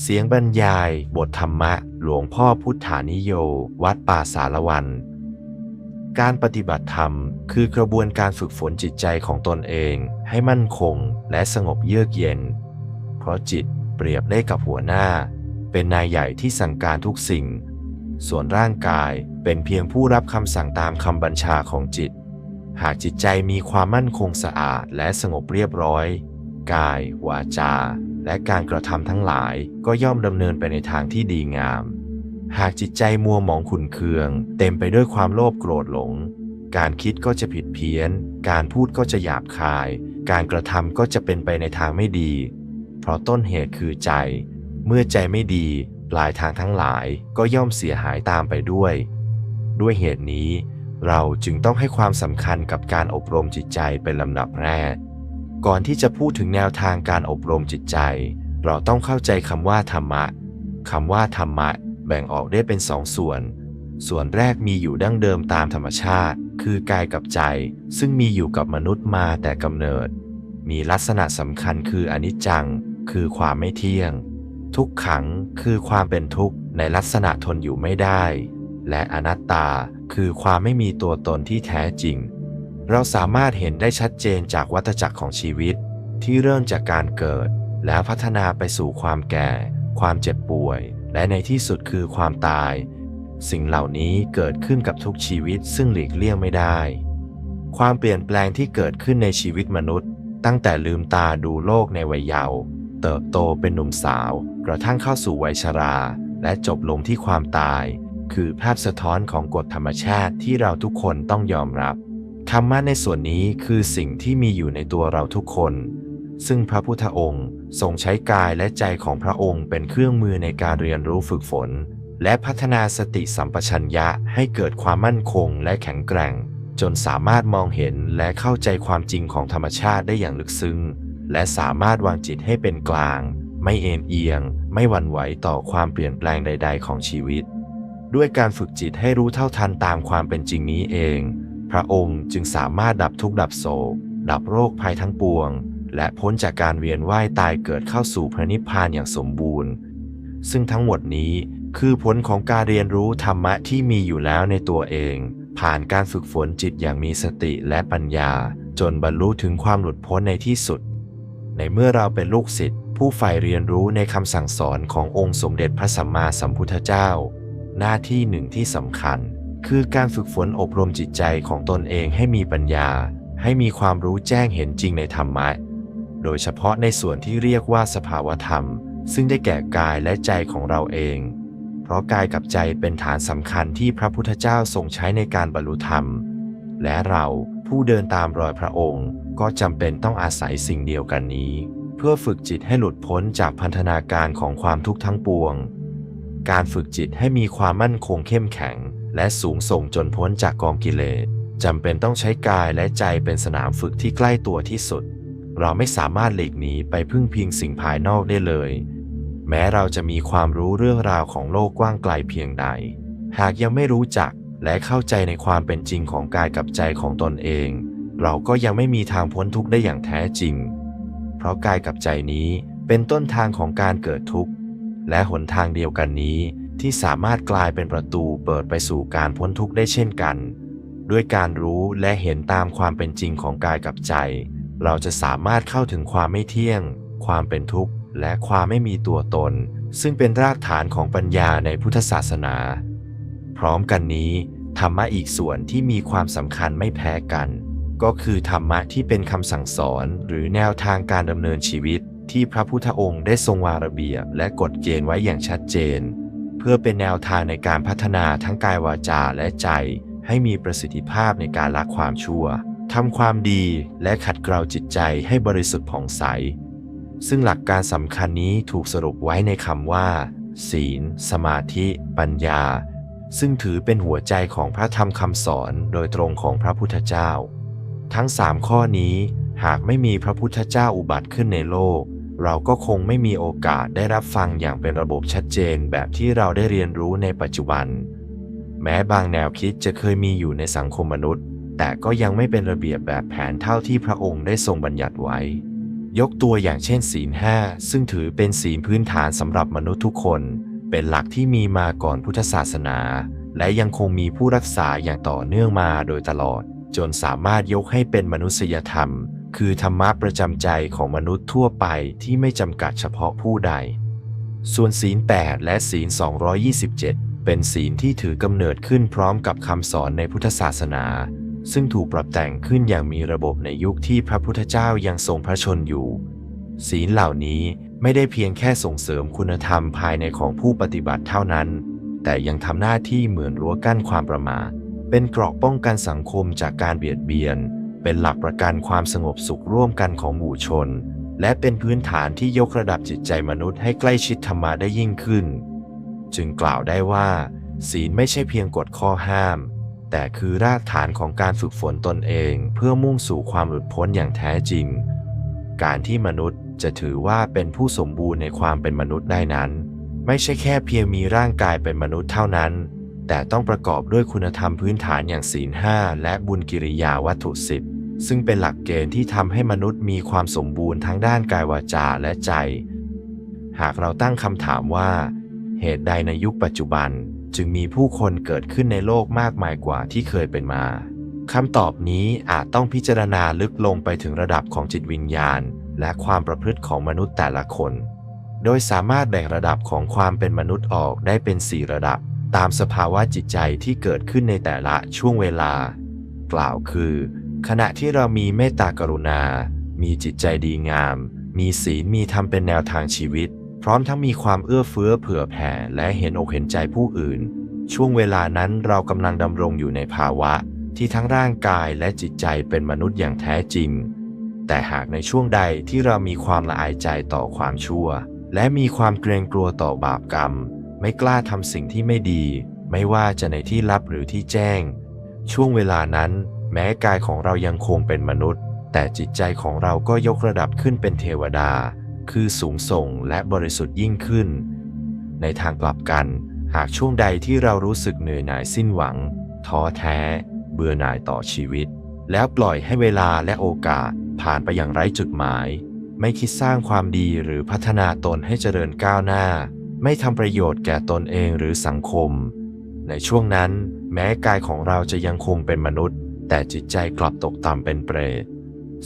เสียงบรรยายบทธรรมะหลวงพ่อพุทธานิโย วัดป่าสารวัน การปฏิบัติธรรมคือกระบวนการฝึกฝนจิตใจของตนเองให้มั่นคงและสงบเยือกเย็น เพราะจิตเปรียบได้กับหัวหน้า เป็นนายใหญ่ที่สั่งการทุกสิ่ง ส่วนร่างกายเป็นเพียงผู้รับคำสั่งตามคำบัญชาของจิต หากจิตใจมีความมั่นคงสะอาดและสงบเรียบร้อย กาย วาจา และการกระทำทั้งหลายก็ย่อมดำเนินไปในทางที่ดีงาม หากจิตใจมัวหมองขุนเคือง เต็มไปด้วยความโลภโกรธหลง การคิดก็จะผิดเพี้ยน การพูดก็จะหยาบคาย การกระทำก็จะเป็นไปในทางไม่ดี เพราะต้นเหตุคือใจ เมื่อใจไม่ดี ปลายทางทั้งหลายก็ย่อมเสียหายตามไปด้วย ด้วยเหตุนี้ เราจึงต้องให้ความสำคัญกับการอบรมจิตใจเป็นลำดับแรก ก่อนที่จะพูดถึงแนวทางการอบรมจิตใจ เราต้องเข้าใจคำว่าธรรมะคำว่าธรรมะแบ่งออกได้เป็นสองส่วน ส่วนแรกมีอยู่ดั้งเดิมตามธรรมชาติ คือกายกับใจ ซึ่งมีอยู่กับมนุษย์มาแต่กำเนิด มีลักษณะสำคัญคืออนิจจัง คือความไม่เที่ยง ทุกขังคือความเป็นทุกข์ในลักษณะทนอยู่ไม่ได้ และอนัตตาคือความไม่มีตัวตนที่แท้จริง เราสามารถเห็นได้ชัดเจนจากวัฏจักรของชีวิต ที่เริ่มจากการเกิด แล้วพัฒนาไปสู่ความแก่ ความเจ็บป่วย และในที่สุดคือความตาย สิ่งเหล่านี้เกิดขึ้นกับทุกชีวิตซึ่งหลีกเลี่ยงไม่ได้ ความเปลี่ยนแปลงที่เกิดขึ้นในชีวิตมนุษย์ ตั้งแต่ลืมตาดูโลกในวัยเยาว์เติบโตเป็นหนุ่มสาว กระทั่งเข้าสู่วัยชรา และจบลงที่ความตาย คือภาพสะท้อนของกฎธรรมชาติที่เราทุกคนต้องยอมรับ ธรรมะในส่วนนี้คือสิ่งที่มีอยู่ในตัวเราทุกคน ซึ่งพระพุทธองค์ทรงใช้กายและใจของพระองค์เป็นเครื่องมือในการเรียนรู้ฝึกฝน และพัฒนาสติสัมปชัญญะให้เกิดความมั่นคงและแข็งแกร่ง จนสามารถมองเห็นและเข้าใจความจริงของธรรมชาติได้อย่างลึกซึ้ง และสามารถวางจิตให้เป็นกลาง ไม่เอ็นเอียง ไม่หวั่นไหวต่อความเปลี่ยนแปลงใด ๆ ของชีวิต ด้วยการฝึกจิตให้รู้เท่าทันตามความเป็นจริงนี้เอง พระองค์จึงสามารถดับทุกข์ดับโศก ดับโรคภัยทั้งปวง และพ้นจากการเวียนว่ายตายเกิดเข้าสู่พระนิพพานอย่างสมบูรณ์ ซึ่งทั้งหมดนี้คือผลของการเรียนรู้ธรรมะที่มีอยู่แล้วในตัวเอง ผ่านการฝึกฝนจิตอย่างมีสติและปัญญา จนบรรลุถึงความหลุดพ้นในที่สุด ในเมื่อเราเป็นลูกศิษย์ผู้ใฝ่เรียนรู้ในคำสั่งสอนขององค์สมเด็จพระสัมมาสัมพุทธเจ้า หน้าที่หนึ่งที่สำคัญ คือการฝึกฝนอบรมจิตใจของตนเองให้มีปัญญา ให้มีความรู้แจ้งเห็นจริงในธรรมะ โดยเฉพาะในส่วนที่เรียกว่าสภาวธรรม ซึ่งได้แก่กายและใจของเราเอง เพราะกายกับใจเป็นฐานสำคัญที่พระพุทธเจ้าทรงใช้ในการบรรลุธรรม และเราผู้เดินตามรอยพระองค์ ก็จำเป็นต้องอาศัยสิ่งเดียวกันนี้ เพื่อฝึกจิตให้หลุดพ้นจากพันธนาการของความทุกข์ทั้งปวง การฝึกจิตให้มีความมั่นคงเข้มแข็ง และสูงส่งจนพ้นจากกองกิเลสจำเป็นต้องใช้กายและใจเป็นสนามฝึกที่ใกล้ตัวที่สุด เราไม่สามารถหลีกหนีไปพึ่งพิงสิ่งภายนอกได้เลย แม้เราจะมีความรู้เรื่องราวของโลกกว้างไกลเพียงใด หากยังไม่รู้จักและเข้าใจในความเป็นจริงของกายกับใจของตนเอง เราก็ยังไม่มีทางพ้นทุกข์ได้อย่างแท้จริง เพราะกายกับใจนี้เป็นต้นทางของการเกิดทุกข์ และหนทางเดียวกันนี้ ที่สามารถกลายเป็นประตูเปิดไปสู่การพ้นทุกข์ได้เช่นกัน ด้วยการรู้และเห็นตามความเป็นจริงของกายกับใจ เราจะสามารถเข้าถึงความไม่เที่ยง ความเป็นทุกข์ และความไม่มีตัวตน ซึ่งเป็นรากฐานของปัญญาในพุทธศาสนา พร้อมกันนี้ธรรมะอีกส่วนที่มีความสำคัญไม่แพ้กัน ก็คือธรรมะที่เป็นคำสั่งสอนหรือแนวทางการดำเนินชีวิต ที่พระพุทธองค์ได้ทรงวางระเบียบและกฎเกณฑ์ไว้อย่างชัดเจน เพื่อเป็นแนวทางในการพัฒนาทั้งกายวาจาและใจ ให้มีประสิทธิภาพในการละความชั่วทำความดีและขัดเกลาจิตใจให้บริสุทธิ์ผ่องใส ซึ่งหลักการสำคัญนี้ถูกสรุปไว้ในคำว่า ศีล สมาธิ ปัญญา ซึ่งถือเป็นหัวใจของพระธรรมคำสอนโดยตรงของพระพุทธเจ้า ทั้งสามข้อนี้หากไม่มีพระพุทธเจ้าอุบัติขึ้นในโลก เราก็คงไม่มีโอกาสได้รับฟังอย่างเป็นระบบชัดเจนแบบที่เราได้เรียนรู้ในปัจจุบัน แม้บางแนวคิดจะเคยมีอยู่ในสังคมมนุษย์ แต่ก็ยังไม่เป็นระเบียบแบบแผนเท่าที่พระองค์ได้ทรงบัญญัติไว้ ยกตัวอย่างเช่น ศีลห้าซึ่งถือเป็นศีลพื้นฐานสำหรับมนุษย์ทุกคน เป็นหลักที่มีมาก่อนพุทธศาสนา และยังคงมีผู้รักษาอย่างต่อเนื่องมาโดยตลอด จนสามารถยกให้เป็นมนุษยธรรม คือธรรมะประจำใจของมนุษย์ทั่วไปที่ไม่จำกัดเฉพาะผู้ใด ส่วนศีล 8 และศีล 227 เป็นศีลที่ถือกำเนิดขึ้นพร้อมกับคำสอนในพุทธศาสนา ซึ่งถูกปรับแต่งขึ้นอย่างมีระบบในยุคที่พระพุทธเจ้ายังทรงพระชนอยู่ ศีลเหล่านี้ไม่ได้เพียงแค่ส่งเสริมคุณธรรมภายในของผู้ปฏิบัติเท่านั้น แต่ยังทำหน้าที่เหมือนรั้วกั้นความประมาทเป็นเกราะป้องกันสังคมจากการเบียดเบียน เป็นหลักประกันความสงบสุขร่วมกันของหมู่ชน และเป็นพื้นฐานที่ยกระดับจิตใจมนุษย์ให้ใกล้ชิดธรรมะได้ยิ่งขึ้น จึงกล่าวได้ว่า ศีลไม่ใช่เพียงกฎข้อห้าม แต่คือรากฐานของการฝึกฝนตนเองเพื่อมุ่งสู่ความหลุดพ้นอย่างแท้จริง การที่มนุษย์จะถือว่าเป็นผู้สมบูรณ์ในความเป็นมนุษย์ได้นั้น ไม่ใช่แค่เพียงมีร่างกายเป็นมนุษย์เท่านั้น แต่ต้องประกอบด้วยคุณธรรมพื้นฐานอย่างศีลห้าและบุญกิริยาวัตถุสิบ ซึ่งเป็นหลักเกณฑ์ที่ทำให้มนุษย์มีความสมบูรณ์ทั้งด้านกายวาจาและใจ หากเราตั้งคำถามว่า เหตุใดในยุคปัจจุบันจึงมีผู้คนเกิดขึ้นในโลกมากมายกว่าที่เคยเป็นมาคำตอบนี้อาจต้องพิจารณาลึกลงไปถึงระดับของจิตวิญญาณ และความประพฤติของมนุษย์แต่ละคน โดยสามารถแบ่งระดับของความเป็นมนุษย์ออกได้เป็น 4 ระดับ ตามสภาวะจิตใจที่เกิดขึ้นในแต่ละช่วงเวลา กล่าวคือ ขณะที่เรามีเมตตากรุณา มีจิตใจดีงาม มีศีล มีธรรมเป็นแนวทางชีวิต พร้อมทั้งมีความเอื้อเฟื้อเผื่อแผ่ และเห็นอกเห็นใจผู้อื่น ช่วงเวลานั้นเรากำลังดำรงอยู่ในภาวะ ที่ทั้งร่างกายและจิตใจเป็นมนุษย์อย่างแท้จริง แต่หากในช่วงใดที่เรามีความละอายใจต่อความชั่ว และมีความเกรงกลัวต่อบาปกรรม ไม่กล้าทำสิ่งที่ไม่ดี ไม่ว่าจะในที่ลับหรือที่แจ้ง ช่วงเวลานั้น แม้กายของเรายังคงเป็นมนุษย์ แต่จิตใจของเราก็ยกระดับขึ้นเป็นเทวดา คือสูงส่งและบริสุทธิ์ยิ่งขึ้น ในทางกลับกัน หากช่วงใดที่เรารู้สึกเหนื่อยหน่ายสิ้นหวัง ท้อแท้ เบื่อหน่ายต่อชีวิต แล้วปล่อยให้เวลาและโอกาสผ่านไปอย่างไร้จุดหมาย ไม่คิดสร้างความดีหรือพัฒนาตนให้เจริญก้าวหน้า ไม่ทำประโยชน์แก่ตนเองหรือสังคม ในช่วงนั้น แม้กายของเราจะยังคงเป็นมนุษย์ แต่จิตใจกลับตกต่ำเป็นเปรต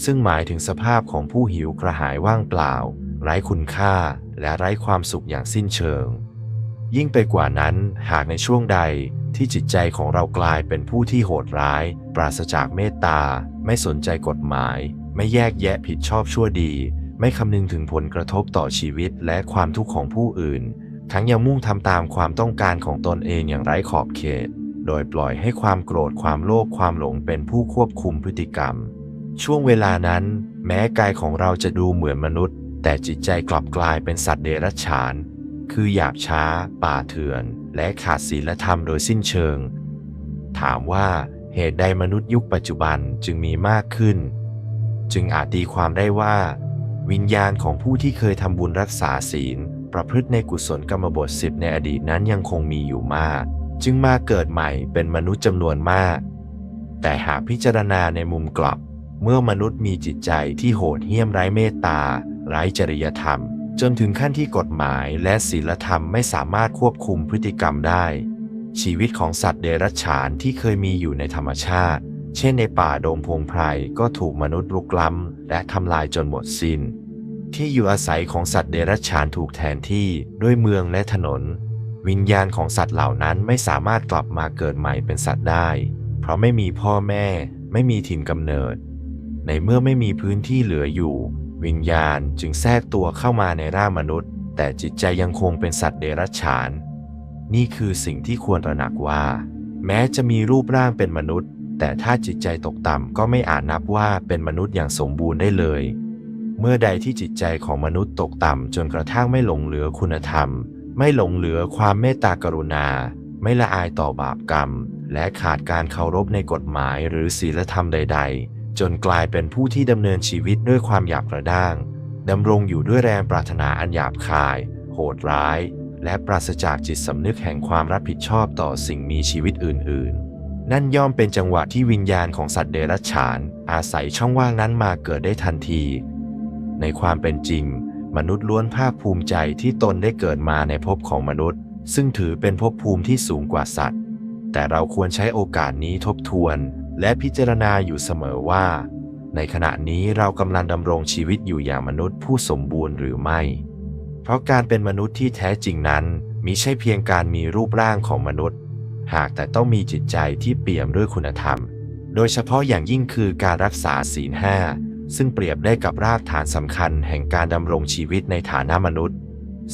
ซึ่งหมายถึงสภาพของผู้หิวกระหายว่างเปล่า ไร้คุณค่าและไร้ความสุขอย่างสิ้นเชิง ยิ่งไปกว่านั้นหากในช่วงใดที่จิตใจของเรากลายเป็นผู้ที่โหดร้าย ปราศจากเมตตา ไม่สนใจกฎหมาย ไม่แยกแยะผิดชอบชั่วดี ไม่คำนึงถึงผลกระทบต่อชีวิตและความทุกข์ของผู้อื่น ทั้งยังมุ่งทำตามความต้องการของตนเองอย่างไร้ขอบเขต โดยปล่อยให้ความโกรธความโลภความหลงเป็นผู้ควบคุมพฤติกรรม ช่วงเวลานั้น แม้กายของเราจะดูเหมือนมนุษย์ แต่จิตใจกลับกลายเป็นสัตว์เดรัจฉาน คือหยาบช้า ป่าเถื่อน และขาดศีลธรรมโดยสิ้นเชิง ถามว่าเหตุใดมนุษย์ยุคปัจจุบันจึงมีมากขึ้น จึงอาจตีความได้ว่า วิญญาณของผู้ที่เคยทำบุญรักษาศีล ประพฤติในกุศลกรรมบทสิบในอดีตนั้นยังคงมีอยู่มาก จึงมาเกิดใหม่เป็นมนุษย์จำนวนมาก แต่หากพิจารณาในมุมกลับ เมื่อมนุษย์มีจิตใจที่โหดเหี้ยมไร้เมตตา ไร้จริยธรรม จนถึงขั้นที่กฎหมายและศีลธรรมไม่สามารถควบคุมพฤติกรรมได้ ชีวิตของสัตว์เดรัจฉานที่เคยมีอยู่ในธรรมชาติ เช่นในป่าดงพงไพรก็ถูกมนุษย์รุกล้ำและทำลายจนหมดสิน้น ที่อยู่อาศัยของสัตว์เดรัจฉานถูกแทนที่ด้วยเมืองและถนน วิญญาณของสัตว์เหล่านั้นไม่สามารถกลับมาเกิดใหม่เป็นสัตว์ได้ เพราะไม่มีพ่อแม่ ไม่มีถิ่นกำเนิด ในเมื่อไม่มีพื้นที่เหลืออยู่ วิญญาณจึงแทรกตัวเข้ามาในร่างมนุษย์ แต่จิตใจยังคงเป็นสัตว์เดรัจฉาน นี่คือสิ่งที่ควรตระหนักว่า แม้จะมีรูปร่างเป็นมนุษย์ แต่ถ้าจิตใจตกต่ำก็ไม่อาจนับว่าเป็นมนุษย์อย่างสมบูรณ์ได้เลย เมื่อใดที่จิตใจของมนุษย์ตกต่ำจนกระทั่งไม่หลงเหลือคุณธรรม ไม่หลงเหลือความเมตตากรุณา ไม่ละอายต่อบาปกรรม และขาดการเคารพในกฎหมายหรือศีลธรรมใด ๆ จนกลายเป็นผู้ที่ดำเนินชีวิตด้วยความหยาบกระด้างดำรงอยู่ด้วยแรงปรารถนาอันหยาบคาย โหดร้าย และปราศจากจิตสำนึกแห่งความรับผิดชอบต่อสิ่งมีชีวิตอื่น ๆ นั่นย่อมเป็นจังหวะที่วิญญาณของสัตว์เดรัจฉาน อาศัยช่องว่างนั้นมาเกิดได้ทันที ในในความเป็นจริง มนุษย์ล้วนภาคภูมิใจที่ตนได้เกิดมาในภพของมนุษย์ ซึ่งถือเป็นภพภูมิที่สูงกว่าสัตว์ แต่เราควรใช้โอกาสนี้ทบทวน และพิจารณาอยู่เสมอว่า ในขณะนี้เรากำลังดำรงชีวิตอยู่อย่างมนุษย์ผู้สมบูรณ์หรือไม่ เพราะการเป็นมนุษย์ที่แท้จริงนั้นมิใช่เพียงการมีรูปร่างของมนุษย์ หากแต่ต้องมีจิตใจที่เปี่ยมด้วยคุณธรรม โดยเฉพาะอย่างยิ่งคือการรักษาศีลห้า ซึ่งเปรียบได้กับรากฐานสำคัญแห่งการดำรงชีวิตในฐานะมนุษย์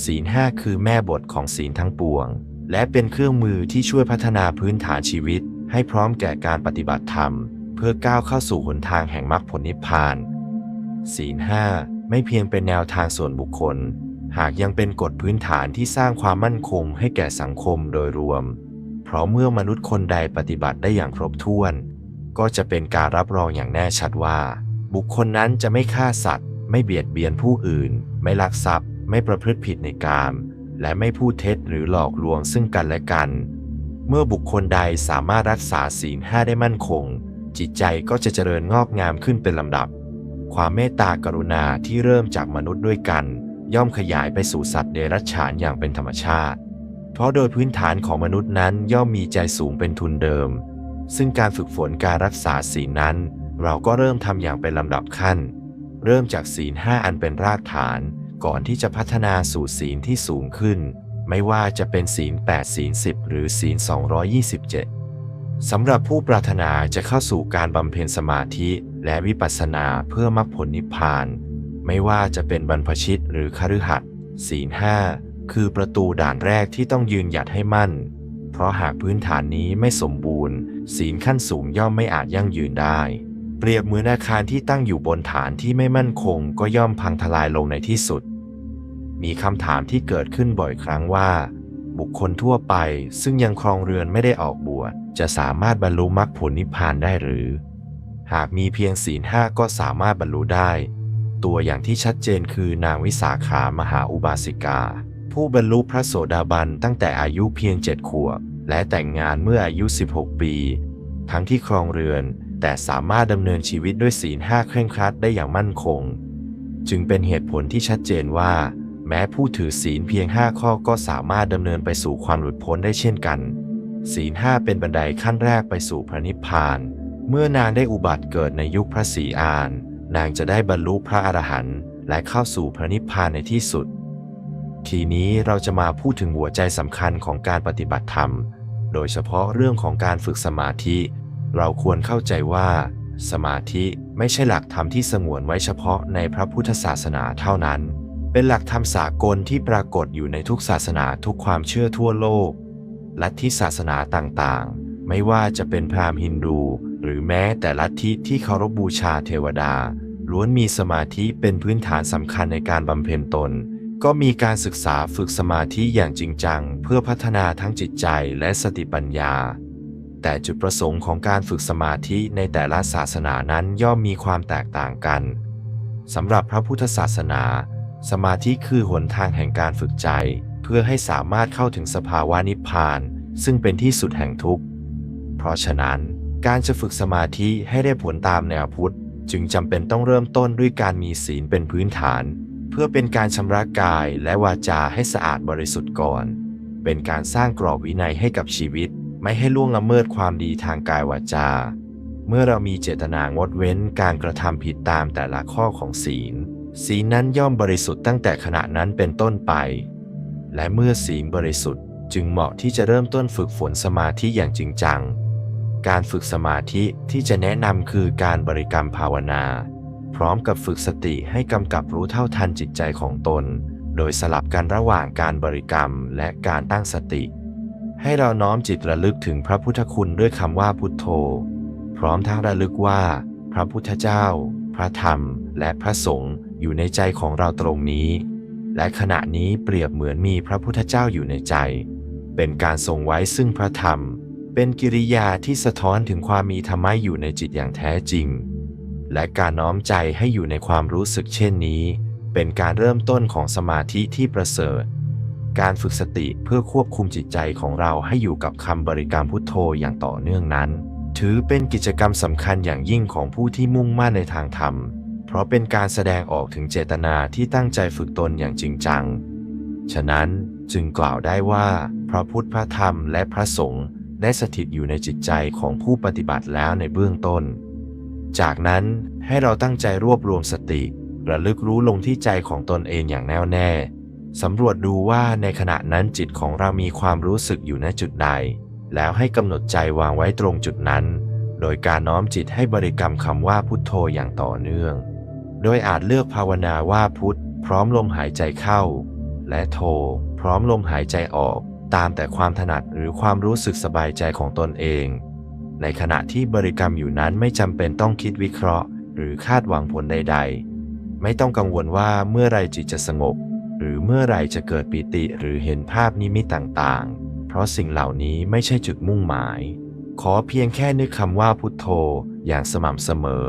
ศีลห้าคือแม่บทของศีลทั้งปวง และเป็นเครื่องมือที่ช่วยพัฒนาพื้นฐานชีวิต ให้พร้อมแก่การปฏิบัติธรรม เพื่อก้าวเข้าสู่หนทางแห่งมรรคผลนิพพาน ศีลห้าไม่เพียงเป็นแนวทางส่วนบุคคล หากยังเป็นกฎพื้นฐานที่สร้างความมั่นคงให้แก่สังคมโดยรวม เพราะเมื่อมนุษย์คนใดปฏิบัติได้อย่างครบถ้วน ก็จะเป็นการรับรองอย่างแน่ชัดว่า บุคคลนั้นจะไม่ฆ่าสัตว์ ไม่เบียดเบียนผู้อื่น ไม่ลักทรัพย์ ไม่ประพฤติผิดในกาม และไม่พูดเท็จหรือหลอกลวงซึ่งกันและกัน เมื่อบุคคลใดสามารถรักษาศีลห้าได้มั่นคง จิตใจก็จะเจริญงอกงามขึ้นเป็นลำดับ ความเมตตากรุณาที่เริ่มจากมนุษย์ด้วยกัน ย่อมขยายไปสู่สัตว์เดรัจฉานอย่างเป็นธรรมชาติ เพราะโดยพื้นฐานของมนุษย์นั้นย่อมมีใจสูงเป็นทุนเดิม ซึ่งการฝึกฝนการรักษาศีลนั้น เราก็เริ่มทำอย่างเป็นลำดับขั้น เริ่มจากศีลห้าอันเป็นรากฐาน ก่อนที่จะพัฒนาสู่ศีลที่สูงขึ้น ไม่ว่าจะเป็นศีล 8 ศีล 10 หรือศีล 227 สำหรับผู้ปรารถนาจะเข้าสู่การบำเพ็ญสมาธิและวิปัสสนาเพื่อมรรคผลนิพพาน ไม่ว่าจะเป็นบรรพชิตหรือคฤหัสถ์ศีลห้าคือประตูด่านแรกที่ต้องยืนหยัดให้มั่น เพราะหากพื้นฐานนี้ไม่สมบูรณ์ ศีลขั้นสูงย่อมไม่อาจยั่งยืนได้ เปรียบเหมือนอาคารที่ตั้งอยู่บนฐานที่ไม่มั่นคงก็ย่อมพังทลายลงในที่สุด มีคำถามที่เกิดขึ้นบ่อยครั้งว่า บุคคลทั่วไปซึ่งยังครองเรือนไม่ได้ออกบวชจะสามารถบรรลุมรรคผลนิพพานได้หรือ หากมีเพียงศีลห้าก็สามารถบรรลุได้ ตัวอย่างที่ชัดเจนคือนางวิสาขามหาอุบาสิกา ผู้บรรลุพระโสดาบันตั้งแต่อายุเพียงเจ็ดขวบและแต่งงานเมื่ออายุ 16 ปี ทั้งที่ครองเรือน แต่สามารถดำเนินชีวิตด้วยศีลห้าเคร่งครัดได้อย่างมั่นคง จึงเป็นเหตุผลที่ชัดเจนว่า แม้ผู้ถือศีลเพียง 5 ข้อก็สามารถดำเนินไปสู่ความหลุดพ้นได้เช่นกัน ศีลห้าเป็นบันไดขั้นแรกไปสู่พระนิพพาน เมื่อนางได้อุบัติเกิดในยุคพระศรีอาน นางจะได้บรรลุพระอรหันต์และเข้าสู่พระนิพพานในที่สุด ทีนี้เราจะมาพูดถึงหัวใจสำคัญของการปฏิบัติธรรม โดยเฉพาะเรื่องของการฝึกสมาธิ เราควรเข้าใจว่า สมาธิไม่ใช่หลักธรรมที่สงวนไว้เฉพาะในพระพุทธศาสนาเท่านั้น เป็นหลักธรรมสากลที่ปรากฏอยู่ในทุกศาสนาทุกความเชื่อทั่วโลก ลัทธิศาสนาต่างๆ ไม่ว่าจะเป็นพราหมณ์ฮินดู หรือแม้แต่ลัทธิที่เคารพบูชาเทวดา ล้วนมีสมาธิเป็นพื้นฐานสำคัญในการบำเพ็ญตนก็มีการศึกษาฝึกสมาธิอย่างจริงจัง เพื่อพัฒนาทั้งจิตใจและสติปัญญา แต่จุดประสงค์ของการฝึกสมาธิในแต่ละศาสนานั้นย่อมมีความแตกต่างกันสำหรับพระพุทธศาสนา สมาธิคือหนทางแห่งการฝึกใจ เพื่อให้สามารถเข้าถึงสภาวะนิพพาน ซึ่งเป็นที่สุดแห่งทุกข์ เพราะฉะนั้น การจะฝึกสมาธิให้ได้ผลตามแนวพุทธ จึงจำเป็นต้องเริ่มต้นด้วยการมีศีลเป็นพื้นฐาน เพื่อเป็นการชำระกายและวาจาให้สะอาดบริสุทธิ์ก่อน เป็นการสร้างกรอบวินัยให้กับชีวิต ไม่ให้ล่วงละเมิดความดีทางกายวาจา เมื่อเรามีเจตนางดเว้นการกระทำผิดตามแต่ละข้อของศีล ศีลนั้นย่อมบริสุทธิ์ตั้งแต่ขณะนั้นเป็นต้นไป และเมื่อศีลบริสุทธิ์จึงเหมาะที่จะเริ่มต้นฝึกฝนสมาธิอย่างจริงจัง การฝึกสมาธิที่จะแนะนำคือการบริกรรมภาวนา พร้อมกับฝึกสติให้กำกับรู้เท่าทันจิตใจของตน โดยสลับกันระหว่างการบริกรรมและการตั้งสติ ให้เราน้อมจิตระลึกถึงพระพุทธคุณด้วยคำว่าพุทโธ พร้อมทั้งระลึกว่า พระพุทธเจ้า พระธรรม และพระสงฆ์อยู่ในใจของเราตรงนี้ และขณะนี้เปรียบเหมือนมีพระพุทธเจ้าอยู่ในใจ เป็นการทรงไว้ซึ่งพระธรรม เป็นกิริยาที่สะท้อนถึงความมีธรรมะอยู่ในจิตอย่างแท้จริง และการน้อมใจให้อยู่ในความรู้สึกเช่นนี้ เป็นการเริ่มต้นของสมาธิที่ประเสริฐ การฝึกสติเพื่อควบคุมจิตใจของเราให้อยู่กับคำบริกรรมพุทโธอย่างต่อเนื่องนั้น ถือเป็นกิจกรรมสำคัญอย่างยิ่งของผู้ที่มุ่งมั่นในทางธรรม เพราะเป็นการแสดงออกถึงเจตนาที่ตั้งใจฝึกตนอย่างจริงจัง ฉะนั้นจึงกล่าวได้ว่า พระพุทธพระธรรมและพระสงฆ์ได้สถิตอยู่ในจิตใจของผู้ปฏิบัติแล้วในเบื้องต้น จากนั้นให้เราตั้งใจรวบรวมสติ ระลึกรู้ลงที่ใจของตนเองอย่างแน่วแน่ สำรวจดูว่าในขณะนั้นจิตของเรามีความรู้สึกอยู่ณจุดใด แล้วให้กำหนดใจวางไว้ตรงจุดนั้น โดยการน้อมจิตให้บริกรรมคำว่าพุทโธอย่างต่อเนื่อง โดยอาจเลือกภาวนาว่าพุทธพร้อมลมหายใจเข้า และโทพร้อมลมหายใจออก ตามแต่ความถนัดหรือความรู้สึกสบายใจของตนเอง ในขณะที่บริกรรมอยู่นั้นไม่จำเป็นต้องคิดวิเคราะห์ หรือคาดหวังผลใด ๆ ไม่ต้องกังวลว่าเมื่อไรจิตจะสงบ หรือเมื่อไรจะเกิดปิติหรือเห็นภาพนิมิตต่างๆ เพราะสิ่งเหล่านี้ไม่ใช่จุดมุ่งหมาย ขอเพียงแค่นึกคำว่าพุทโธอย่างสม่ำเสมอ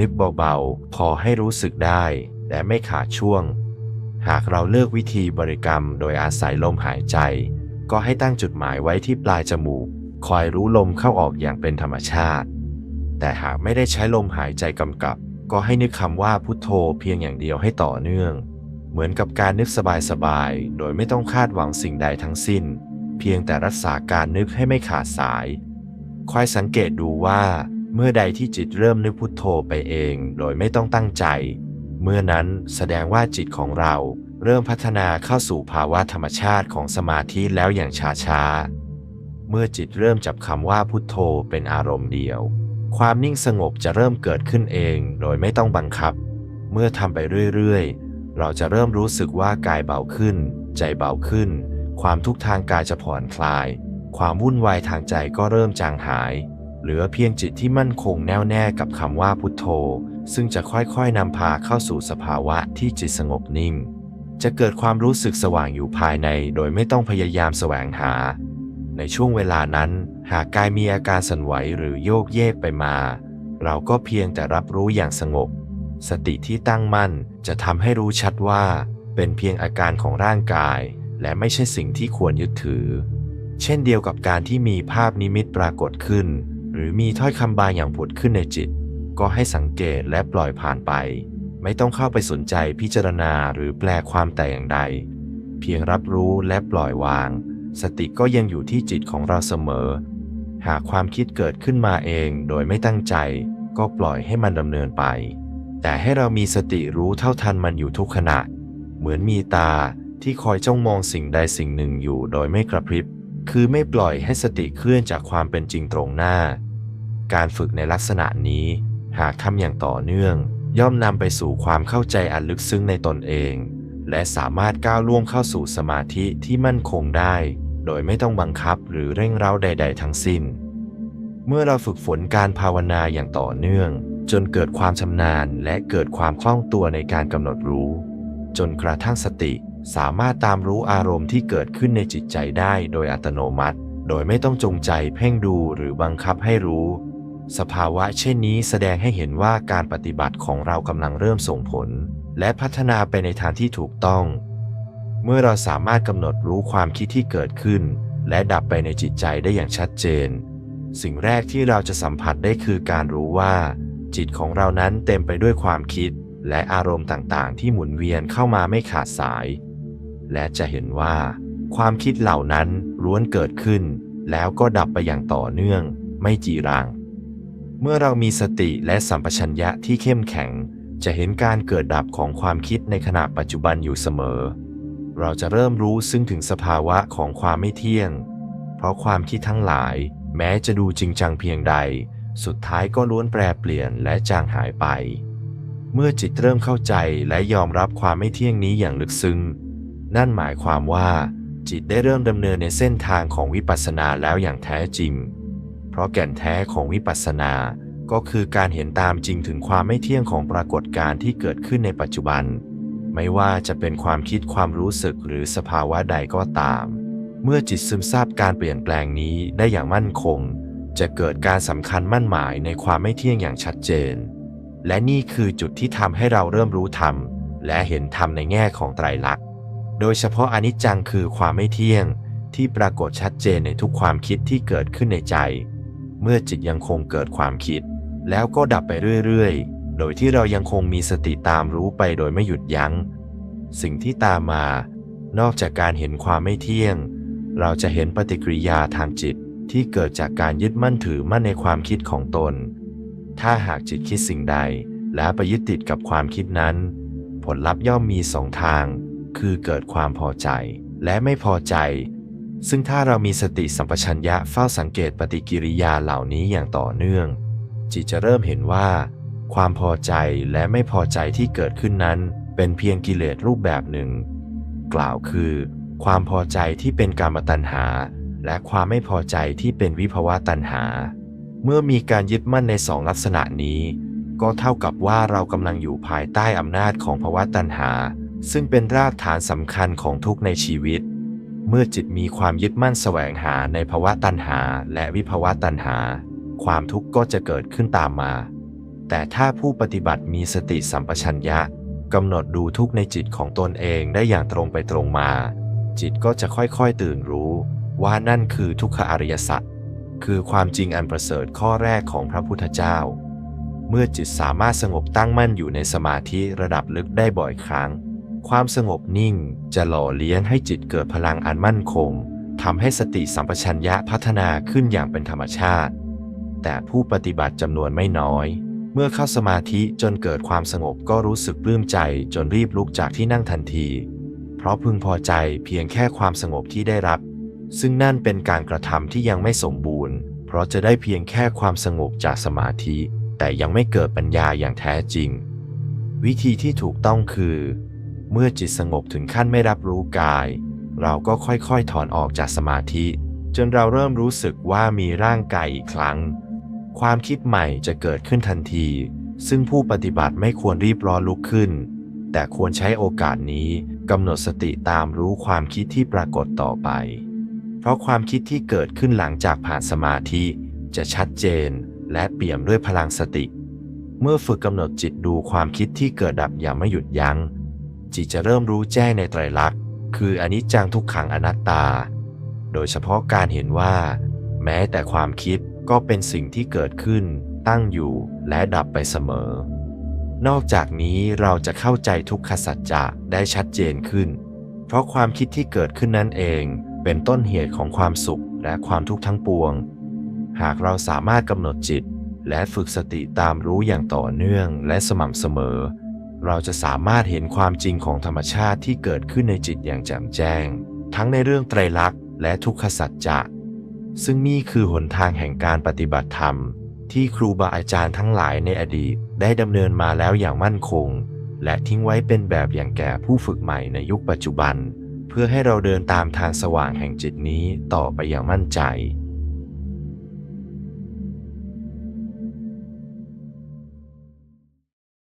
นึกเบาๆ พอให้รู้สึกได้และไม่ขาดช่วง หากเราเลือกวิธีบริกรรมโดยอาศัยลมหายใจ ก็ให้ตั้งจุดหมายไว้ที่ปลายจมูก คอยรู้ลมเข้าออกอย่างเป็นธรรมชาติ แต่หากไม่ได้ใช้ลมหายใจกำกับ ก็ให้นึกคำว่าพุทโธเพียงอย่างเดียวให้ต่อเนื่อง เหมือนกับการนึกสบายๆ โดยไม่ต้องคาดหวังสิ่งใดทั้งสิ้น เพียงแต่รักษาการนึกให้ไม่ขาดสายคอยสังเกตดูว่า เมื่อใดที่จิตเริ่มนึกพุทโธไปเอง โดยไม่ต้องตั้งใจ เมื่อนั้นแสดงว่าจิตของเราเริ่มพัฒนาเข้าสู่ภาวะธรรมชาติของสมาธิแล้วอย่างช้าๆเมื่อจิตเริ่มจับคำว่าพุทโธเป็นอารมณ์เดียว ความนิ่งสงบจะเริ่มเกิดขึ้นเอง โดยไม่ต้องบังคับ เมื่อทำไปเรื่อยๆ เราจะเริ่มรู้สึกว่ากายเบาขึ้น ใจเบาขึ้น ความทุกข์ทางกายจะผ่อนคลาย ความวุ่นวายทางใจก็เริ่มจางหาย เหลือเพียงจิตที่มั่นคงแน่วแน่กับคำว่าพุทโธ ซึ่งจะค่อยๆนำพาเข้าสู่สภาวะที่จิตสงบนิ่ง จะเกิดความรู้สึกสว่างอยู่ภายในโดยไม่ต้องพยายามแสวงหา ในช่วงเวลานั้น หากกายมีอาการสั่นไหวหรือโยกเยกไปมา เราก็เพียงแต่รับรู้อย่างสงบ สติที่ตั้งมั่นจะทำให้รู้ชัดว่า เป็นเพียงอาการของร่างกาย และไม่ใช่สิ่งที่ควรยึดถือ เช่นเดียวกับการที่มีภาพนิมิตปรากฏขึ้น หรือมีถ้อยคำบางอย่างผุดขึ้นในจิต ก็ให้สังเกตและปล่อยผ่านไป ไม่ต้องเข้าไปสนใจพิจารณาหรือแปลความแต่อย่างใด เพียงรับรู้และปล่อยวาง สติก็ยังอยู่ที่จิตของเราเสมอ หากความคิดเกิดขึ้นมาเองโดยไม่ตั้งใจ ก็ปล่อยให้มันดำเนินไป แต่ให้เรามีสติรู้เท่าทันมันอยู่ทุกขณะ เหมือนมีตาที่คอยจ้องมองสิ่งใดสิ่งหนึ่งอยู่โดยไม่กระพริบ คือไม่ปล่อยให้สติเคลื่อนจากความเป็นจริงตรงหน้า การฝึกในลักษณะนี้หากทำอย่างต่อเนื่อง ย่อมนำไปสู่ความเข้าใจอันลึกซึ้งในตนเอง และสามารถก้าวล่วงเข้าสู่สมาธิที่มั่นคงได้ โดยไม่ต้องบังคับหรือเร่งเร้าใด ๆ ทั้งสิ้น เมื่อเราฝึกฝนการภาวนาอย่างต่อเนื่อง จนเกิดความชำนาญและเกิดความคล่องตัวในการกำหนดรู้ จนกระทั่งสติสามารถตามรู้อารมณ์ที่เกิดขึ้นในจิตใจได้โดยอัตโนมัติ โดยไม่ต้องจงใจเพ่งดูหรือบังคับให้รู้ สภาวะเช่นนี้แสดงให้เห็นว่าการปฏิบัติของเรากำลังเริ่มส่งผล และพัฒนาไปในทางที่ถูกต้อง เมื่อเราสามารถกำหนดรู้ความคิดที่เกิดขึ้น และดับไปในจิตใจได้อย่างชัดเจน สิ่งแรกที่เราจะสัมผัสได้คือการรู้ว่า จิตของเรานั้นเต็มไปด้วยความคิดและอารมณ์ต่างๆ ที่หมุนเวียนเข้ามาไม่ขาดสาย และจะเห็นว่า ความคิดเหล่านั้นล้วนเกิดขึ้น แล้วก็ดับไปอย่างต่อเนื่อง ไม่จีรัง เมื่อเรามีสติและสัมปชัญญะที่เข้มแข็ง จะเห็นการเกิดดับของความคิดในขณะปัจจุบันอยู่เสมอ เราจะเริ่มรู้ซึ่งถึงสภาวะของความไม่เที่ยง เพราะความคิดทั้งหลาย แม้จะดูจริงจังเพียงใด สุดท้ายก็ล้วนแปรเปลี่ยนและจางหายไป เมื่อจิตเริ่มเข้าใจและยอมรับความไม่เที่ยงนี้อย่างลึกซึ้ง นั่นหมายความว่าจิตได้เริ่มดำเนินในเส้นทางของวิปัสสนาแล้วอย่างแท้จริง เพราะแก่นแท้ของวิปัสสนาก็คือการเห็นตามจริงถึงความไม่เที่ยงของปรากฏการณ์ที่เกิดขึ้นในปัจจุบัน ไม่ว่าจะเป็นความคิดความรู้สึกหรือสภาวะใดก็ตาม เมื่อจิตซึมซาบการเปลี่ยนแปลงนี้ได้อย่างมั่นคง จะเกิดการสำคัญมั่นหมายในความไม่เที่ยงอย่างชัดเจน และนี่คือจุดที่ทำให้เราเริ่มรู้ธรรม และเห็นธรรมในแง่ของไตรลักษณ์ โดยเฉพาะอนิจจังคือความไม่เที่ยงที่ปรากฏชัดเจนในทุกความคิดที่เกิดขึ้นในใจ เมื่อจิตยังคงเกิดความคิด แล้วก็ดับไปเรื่อยๆ โดยที่เรายังคงมีสติตามรู้ไปโดยไม่หยุดยัง้ง สิ่งที่ตามมา นอกจากการเห็นความไม่เที่ยง เราจะเห็นปฏิกิริยาทางจิต ที่เกิดจากการยึดมั่นถือมั่นในความคิดของตน ถ้าหากจิตคิดสิ่งใด และไปยึดติดกับความคิดนั้น ผลลัพธ์ย่อมมีสองทาง คือเกิดความพอใจและไม่พอใจ ซึ่งถ้าเรามีสติสัมปชัญญะเฝ้าสังเกตปฏิกิริยาเหล่านี้อย่างต่อเนื่อง จิตจะเริ่มเห็นว่า ความพอใจและไม่พอใจที่เกิดขึ้นนั้น เป็นเพียงกิเลสรูปแบบหนึ่ง กล่าวคือ ความพอใจที่เป็นการมตัณหา และความไม่พอใจที่เป็นวิภวะตัณหา เมื่อมีการยึดมั่นในสองลักษณะนี้ ก็เท่ากับว่าเรากำลังอยู่ภายใต้อำนาจของภวะตัณหา ซึ่งเป็นรากฐานสำคัญของทุกในชีวิต เมื่อจิตมีความยึดมั่นแสวงหาในภวะตัณหา และวิภวะตัณหา ความทุกข์ก็จะเกิดขึ้นตามมา แต่ถ้าผู้ปฏิบัติมีสติสัมปชัญญะกำหนดดูทุกในจิตของตนเองได้อย่างตรงไปตรงมา จิตก็จะค่อยๆตื่นรู้ ว่านั่นคือทุกขอริยสัจคือความจริงอันประเสริฐข้อแรกของพระพุทธเจ้า เมื่อจิตสามารถสงบตั้งมั่นอยู่ในสมาธิระดับลึกได้บ่อยครั้ง ความสงบนิ่งจะหล่อเลี้ยงให้จิตเกิดพลังอันมั่นคงทำให้สติสัมปชัญญะพัฒนาขึ้นอย่างเป็นธรรมชาติ แต่ผู้ปฏิบัติจำนวนไม่น้อย เมื่อเข้าสมาธิจนเกิดความสงบก็รู้สึกปลื้มใจจนรีบลุกจากที่นั่งทันที เพราะพึงพอใจเพียงแค่ความสงบที่ได้รับ ซึ่งนั่นเป็นการกระทำที่ยังไม่สมบูรณ์ เพราะจะได้เพียงแค่ความสงบจากสมาธิ แต่ยังไม่เกิดปัญญาอย่างแท้จริง วิธีที่ถูกต้องคือ เมื่อจิตสงบถึงขั้นไม่รับรู้กาย เราก็ค่อยๆถอนออกจากสมาธิ จนเราเริ่มรู้สึกว่ามีร่างกายอีกครั้ง ความคิดใหม่จะเกิดขึ้นทันที ซึ่งผู้ปฏิบัติไม่ควรรีบร้อนลุกขึ้น แต่ควรใช้โอกาสนี้กำหนดสติตามรู้ความคิดที่ปรากฏต่อไป ราะความคิดที่เกิดขึ้นหลังจากผ่านสมาธิ จะชัดเจนและเปี่ยมด้วยพลังสติ เมื่อฝึกกำหนดจิตดูความคิดที่เกิดดับอย่างไม่หยุดยัง้ง จิตจะเริ่มรู้แจ้งในไตรลักษณ์ คืออนิจจังทุกขังอนัตตา โดยเฉพาะการเห็นว่า แม้แต่ความคิดก็เป็นสิ่งที่เกิดขึ้น ตั้งอยู่และดับไปเสมอ นอกจากนี้เราจะเข้าใจทุกขสัจจะได้ชัดเจนขึ้น เพราะความคิดที่เกิดขึ้นนั่นเอง เป็นต้นเหตุของความสุขและความทุกข์ทั้งปวง หากเราสามารถกำหนดจิต และฝึกสติตามรู้อย่างต่อเนื่องและสม่ำเสมอ เราจะสามารถเห็นความจริงของธรรมชาติที่เกิดขึ้นในจิตอย่างแจ่มแจ้ง ทั้งในเรื่องไตรลักษณ์และทุกขสัจจะซึ่งนี่คือหนทางแห่งการปฏิบัติธรรม ที่ครูบาอาจารย์ทั้งหลายในอดีต ได้ดำเนินมาแล้วอย่างมั่นคง และทิ้งไว้เป็นแบบอย่างแก่ผู้ฝึกใหม่ในยุคปัจจุบัน พื่อให้เราเดินตามทางสว่างแห่งจิตนี้ต่อไปอย่างมั่นใจ